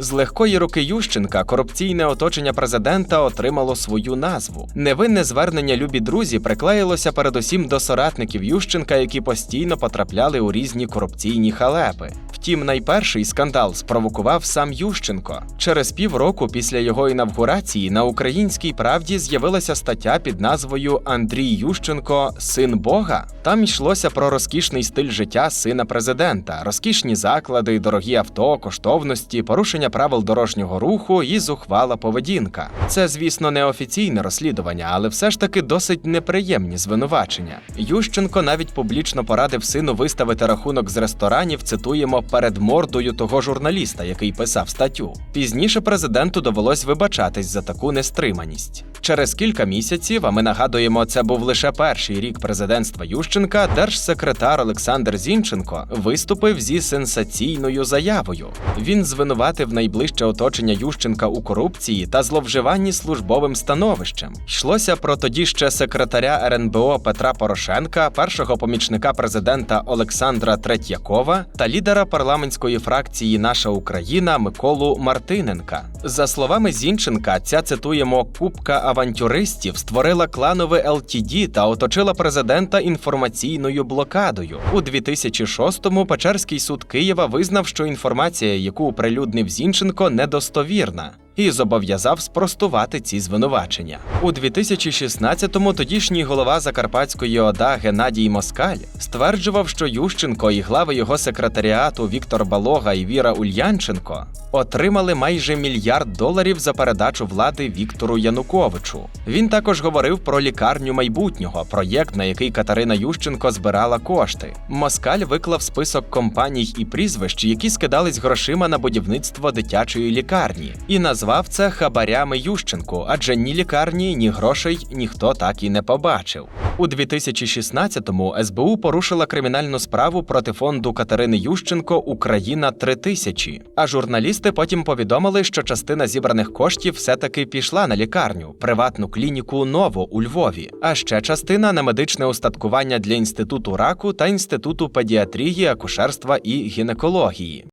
З легкої руки Ющенка корупційне оточення президента отримало свою назву. Невинне звернення любі друзі приклеїлося передусім до соратників Ющенка, які постійно потрапляли у різні корупційні халепи. Втім, найперший скандал спровокував сам Ющенко. Через півроку після його інавгурації на українській правді з'явилася стаття під назвою Андрій Ющенко Син Бога. Там йшлося про розкішний стиль життя сина президента, розкішні заклади, дорогі авто, коштовності, порушення правил дорожнього руху і зухвала поведінка. Це, звісно, не офіційне розслідування, але все ж таки досить неприємні звинувачення. Ющенко навіть публічно порадив сину виставити рахунок з ресторанів, цитуємо, перед мордою того журналіста, який писав статтю. Пізніше президенту довелось вибачатись за таку нестриманість. Через кілька місяців, а ми нагадуємо, це був лише перший рік президентства Ющенка, держсекретар Олександр Зінченко виступив зі сенсаційною заявою. Він звинуватив найближче оточення Ющенка у корупції та зловживанні службовим становищем. Йшлося про тоді ще секретаря РНБО Петра Порошенка, першого помічника президента Олександра Третьякова та лідера парламентської фракції Наша Україна Миколу Мартиненка. За словами Зінченка, ця цитуємо купка авантюристів створила кланове ЛТД та оточила президента інформаційною блокадою. У 2006-му Печерський суд Києва визнав, що інформація, яку оприлюднив Зінченко, недостовірна. І зобов'язав спростувати ці звинувачення у 2016-му Тодішній голова Закарпатської ОДА Геннадій Москаль стверджував, що Ющенко і глави його секретаріату Віктор Балога і Віра Ульянченко отримали майже мільярд доларів за передачу влади Віктору Януковичу. Він також говорив про лікарню майбутнього, проєкт, на який Катерина Ющенко збирала кошти. Москаль виклав список компаній і прізвищ, які скидались грошима на будівництво дитячої лікарні, і назвав це хабарями Ющенку, адже ні лікарні, ні грошей ніхто так і не побачив. У 2016-му СБУ порушила кримінальну справу проти фонду Катерини Ющенко Україна 3000 А журналісти потім повідомили, що частина зібраних коштів все-таки пішла на лікарню, приватну клініку Ново у Львові, а ще частина на медичне устаткування для інституту раку та інституту педіатрії, акушерства і гінекології.